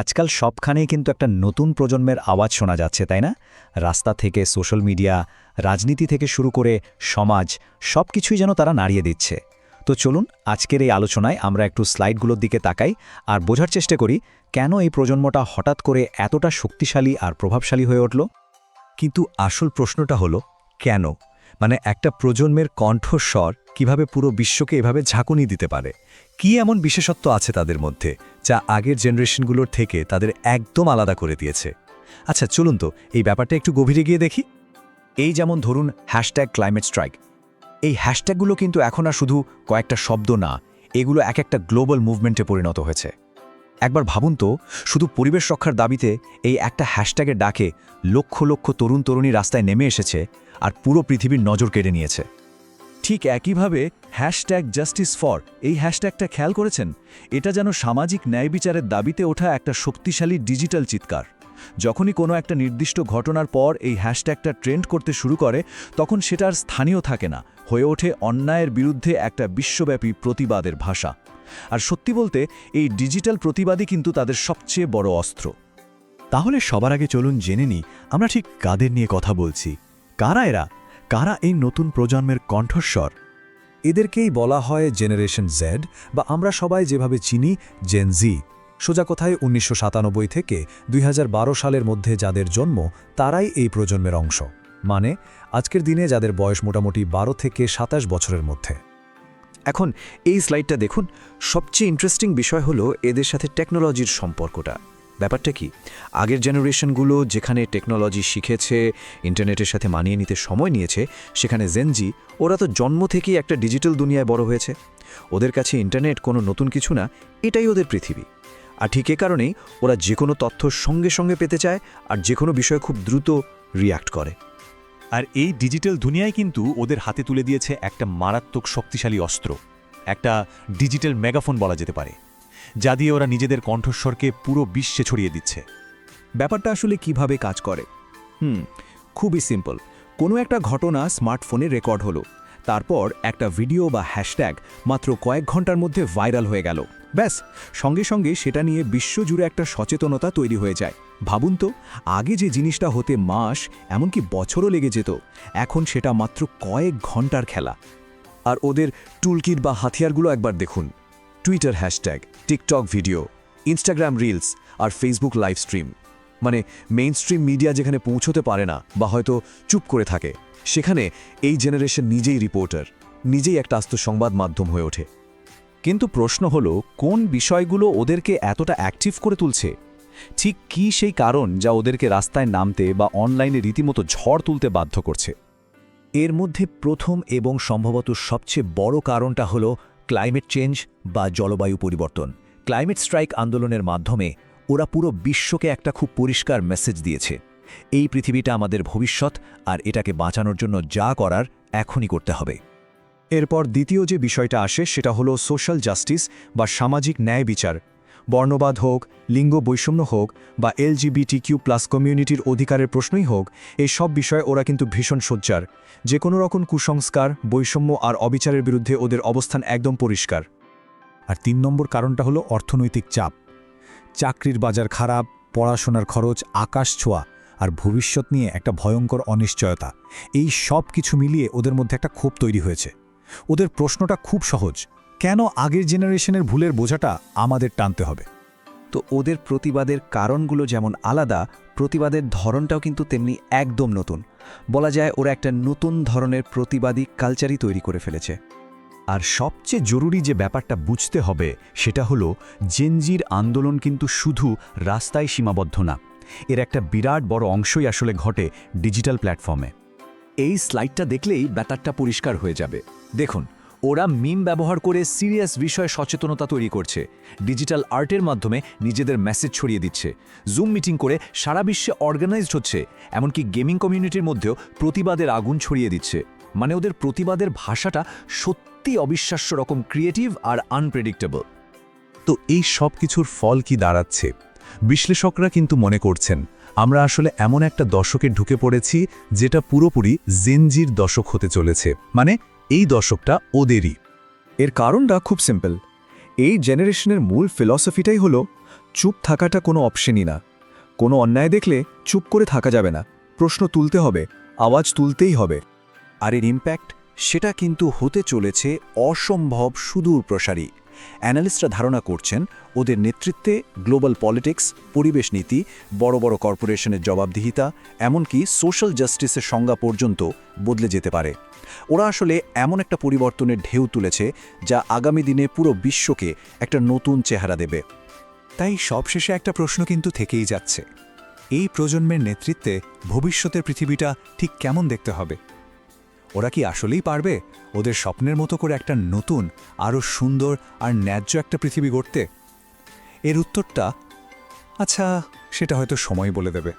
আজকাল সবখানেই কিন্তু একটা নতুন প্রজন্মের আওয়াজ শোনা যাচ্ছে, তাই না? রাস্তা থেকে সোশ্যাল মিডিয়া, রাজনীতি থেকে শুরু করে সমাজ সব কিছুই যেন তারা নাড়িয়ে দিচ্ছে। তো চলুন, আজকের এই আলোচনায় আমরা একটু স্লাইডগুলোর দিকে তাকাই আর বোঝার চেষ্টা করি, কেন এই প্রজন্মটা হঠাৎ করে এতটা শক্তিশালী আর প্রভাবশালী হয়ে উঠল? কিন্তু আসল প্রশ্নটা হলো, কেন? মানে একটা প্রজন্মের কণ্ঠস্বর কীভাবে পুরো বিশ্বকে এভাবে ঝাঁকুনি দিতে পারে? কি এমন বিশেষত্ব আছে তাদের মধ্যে, যা আগের জেনারেশনগুলোর থেকে তাদের একদম আলাদা করে দিয়েছে? আচ্ছা চলুন তো, এই ব্যাপারটা একটু গভীরে গিয়ে দেখি। এই যেমন ধরুন হ্যাশট্যাগ ক্লাইমেট স্ট্রাইক এই হ্যাশট্যাগুলো কিন্তু এখন আর শুধু কয়েকটা শব্দ না, এগুলো এক একটা গ্লোবাল মুভমেন্টে পরিণত হয়েছে। একবার ভাবুন তো, শুধু পরিবেশ রক্ষার দাবিতে এই একটা হ্যাশট্যাগের ডাকে লক্ষ লক্ষ তরুণ তরুণী রাস্তায় নেমে এসেছে আর পুরো পৃথিবীর নজর কেড়ে নিয়েছে। ঠিক একইভাবে হ্যাশট্যাগ জাস্টিস ফর এই হ্যাশট্যাগটা খেয়াল করেছেন? এটা যেন সামাজিক ন্যায় বিচারের দাবিতে ওঠা একটা শক্তিশালী ডিজিটাল চিৎকার। যখনই কোনো একটা নির্দিষ্ট ঘটনার পর এই হ্যাশট্যাগটা ট্রেন্ড করতে শুরু করে, তখন সেটার স্থানীয় থাকে না, হয়ে ওঠে অন্যায়ের বিরুদ্ধে একটা বিশ্বব্যাপী প্রতিবাদের ভাষা। আর সত্যি বলতে, এই ডিজিটাল প্রতিবাদই কিন্তু তাদের সবচেয়ে বড় অস্ত্র। তাহলে সবার আগে চলুন জেনে নিই, আমরা ঠিক কাদের নিয়ে কথা বলছি? কারা এরা? কারা এই নতুন প্রজন্মের কণ্ঠস্বর? এদেরকেই বলা হয় জেনারেশন জেড বা আমরা সবাই যেভাবে চিনি জেন জি সোজা কথায় উনিশশো সাতানব্বই থেকে দুই হাজার বারো সালের মধ্যে যাদের জন্ম, তারাই এই প্রজন্মের অংশ। মানে আজকের দিনে যাদের বয়স মোটামুটি বারো থেকে সাতাশ বছরের মধ্যে। এখন এই স্লাইডটা দেখুন। সবচেয়ে ইন্টারেস্টিং বিষয় হলো এদের সাথে টেকনোলজির সম্পর্কটা। ব্যাপারটা কি? আগের জেনারেশনগুলো যেখানে টেকনোলজি শিখেছে, ইন্টারনেটের সাথে মানিয়ে নিতে সময় নিয়েছে, সেখানে জেনজি, ওরা তো জন্ম থেকেই একটা ডিজিটাল দুনিয়ায় বড় হয়েছে। ওদের কাছে ইন্টারনেট কোনো নতুন কিছু না, এটাই ওদের পৃথিবী। আর ঠিক এ কারণেই ওরা যে কোনো তথ্য সঙ্গে সঙ্গে পেতে চায় আর যে কোনো বিষয়ে খুব দ্রুত রিয়্যাক্ট করে। আর এই ডিজিটাল দুনিয়ায় কিন্তু ওদের হাতে তুলে দিয়েছে একটা মারাত্মক শক্তিশালী অস্ত্র, একটা ডিজিটাল মেগাফোন বলা যেতে পারে। যা দিয়ে ওরা নিজেদের কণ্ঠস্বরকে পুরো বিশ্বে ছড়িয়ে দিচ্ছে। ব্যাপারটা আসলে কীভাবে কাজ করে? হুম, খুবই সিম্পল কোনো একটা ঘটনা স্মার্টফোনে রেকর্ড হলো। তারপর একটা ভিডিও বা হ্যাশট্যাগ মাত্র কয়েক ঘণ্টার মধ্যে ভাইরাল হয়ে গেল। ব্যাস, সঙ্গে সঙ্গে সেটা নিয়ে বিশ্বজুড়ে একটা সচেতনতা তৈরি হয়ে যায়। ভাবুন তো, আগে যে জিনিসটা হতে মাস, এমনকি বছরও লেগে যেত, এখন সেটা মাত্র কয়েক ঘণ্টার খেলা। আর ওদের টুলকিট বা হাতিয়ারগুলো একবার দেখুন। Twitter hashtag TikTok video Instagram reels আর ফেসবুক লাইভ স্ট্রিম মানে মেইন স্ট্রিম মিডিয়া যেখানে পৌঁছতে পারে না বা হয়তো চুপ করে থাকে, সেখানে এই জেনারেশন নিজেই রিপোর্টার নিজেই একটা আস্ত সংবাদ মাধ্যম হয়ে ওঠে। কিন্তু প্রশ্ন হলো, কোন বিষয়গুলো ওদেরকে এতটা অ্যাক্টিভ করে তুলছে? ঠিক কি সেই কারণ যা ওদেরকে রাস্তায় নামতে বা অনলাইনে রীতিমতো ঝড় তুলতে বাধ্য করছে? এর মধ্যে প্রথম এবং সম্ভবত সবচেয়ে বড় কারণটা হল ক্লাইমেট চেঞ্জ বা জলবায়ু পরিবর্তন। ক্লাইমেট স্ট্রাইক আন্দোলনের মাধ্যমে ওরা পুরো বিশ্বকে একটা খুব পরিষ্কার মেসেজ দিয়েছে। এই পৃথিবীটা আমাদের ভবিষ্যৎ আর এটাকে বাঁচানোর জন্য যা করার এখনই করতে হবে। এরপর দ্বিতীয় যে বিষয়টা আসে সেটা হলো সোশ্যাল জাস্টিস বা সামাজিক ন্যায় বিচার। বর্ণবাদ হোক, লিঙ্গ বৈষম্য হোক বা এলজিবিটি কিউ প্লাস কমিউনিটির অধিকারের প্রশ্নই হোক, এই সব বিষয়ে ওরা কিন্তু ভীষণ সোচ্চার। যে কোনো রকম কুসংস্কার, বৈষম্য আর অবিচারের বিরুদ্ধে ওদের অবস্থান একদম পরিষ্কার। আর তিন নম্বর কারণটা হলো অর্থনৈতিক চাপ। চাকরির বাজার খারাপ, পড়াশোনার খরচ, আকাশ ছোঁয়া আর ভবিষ্যৎ নিয়ে একটা ভয়ঙ্কর অনিশ্চয়তা। এই সব কিছু মিলিয়ে ওদের মধ্যে একটা ক্ষোভ তৈরি হয়েছে। ওদের প্রশ্নটা খুব সহজ। কেন আগের জেনারেশনের ভুলের বোঝাটা আমাদের টানতে হবে? তো ওদের প্রতিবাদের কারণগুলো যেমন আলাদা, প্রতিবাদের ধরনটাও কিন্তু তেমনি একদম নতুন। বলা যায় ওরা একটা নতুন ধরনের প্রতিবাদী কালচারই তৈরি করে ফেলেছে। আর সবচেয়ে জরুরি যে ব্যাপারটা বুঝতে হবে সেটা হলো, জেনজির আন্দোলন কিন্তু শুধু রাস্তায় সীমাবদ্ধ না, এর একটা বিরাট বড় অংশই আসলে ঘটে ডিজিটাল প্ল্যাটফর্মে। এই স্লাইডটা দেখলেই ব্যাপারটা পরিষ্কার হয়ে যাবে। দেখুন ওরা মিম ব্যবহার করে সিরিয়াস বিষয়ে সচেতনতা তৈরি করছে। ডিজিটাল আর্টের মাধ্যমে নিজেদের মেসেজ ছড়িয়ে দিচ্ছে। জুম মিটিং করে সারা বিশ্বে অর্গানাইজড হচ্ছে, এমনকি গেমিং কমিউনিটির মধ্যেও প্রতিবাদের আগুন ছড়িয়ে দিচ্ছে। মানে ওদের প্রতিবাদের ভাষাটা সত্যি অবিশ্বাস্য রকম ক্রিয়েটিভ আর আনপ্রেডিক্টেবল তো এই সব কিছুর ফল কি দাঁড়াচ্ছে? বিশ্লেষকরা কিন্তু মনে করছেন, আমরা আসলে এমন একটা দশকে ঢুকে পড়েছি যেটা পুরোপুরি জেনজির দশক হতে চলেছে। মানে এই দশকটা ওদেরই। এর কারণটা খুব সিম্পল এই জেনারেশনের মূল ফিলসফিটাই হলো, চুপ থাকাটা কোনো অপশনই না। কোনো অন্যায় দেখলে চুপ করে থাকা যাবে না। প্রশ্ন তুলতে হবে, আওয়াজ তুলতেই হবে। আর এর ইম্প্যাক্ট সেটা কিন্তু হতে চলেছে অসম্ভব সুদূর প্রসারী অ্যানালিস্টরা ধারণা করছেন ওদের নেতৃত্বে গ্লোবাল পলিটিক্স, পরিবেশ নীতি, বড় বড় কর্পোরেশনের জবাবদিহিতা, এমনকি সোশ্যাল জাস্টিসের সংজ্ঞা পর্যন্ত বদলে যেতে পারে। ওরা আসলে এমন একটা পরিবর্তনের ঢেউ তুলেছে যা আগামী দিনে পুরো বিশ্বকে একটা নতুন চেহারা দেবে। তাই সবশেষে একটা প্রশ্ন কিন্তু থেকেই যাচ্ছে। এই প্রজন্মের নেতৃত্বে ভবিষ্যতের পৃথিবীটা ঠিক কেমন দেখতে হবে? ওরা কি আসলেই পারবে ওদের স্বপ্নের মতো করে একটা নতুন, আরও সুন্দর আর ন্যায্য একটা পৃথিবী গড়তে? এর উত্তরটা আচ্ছা সেটা হয়তো সময় বলে দেবে।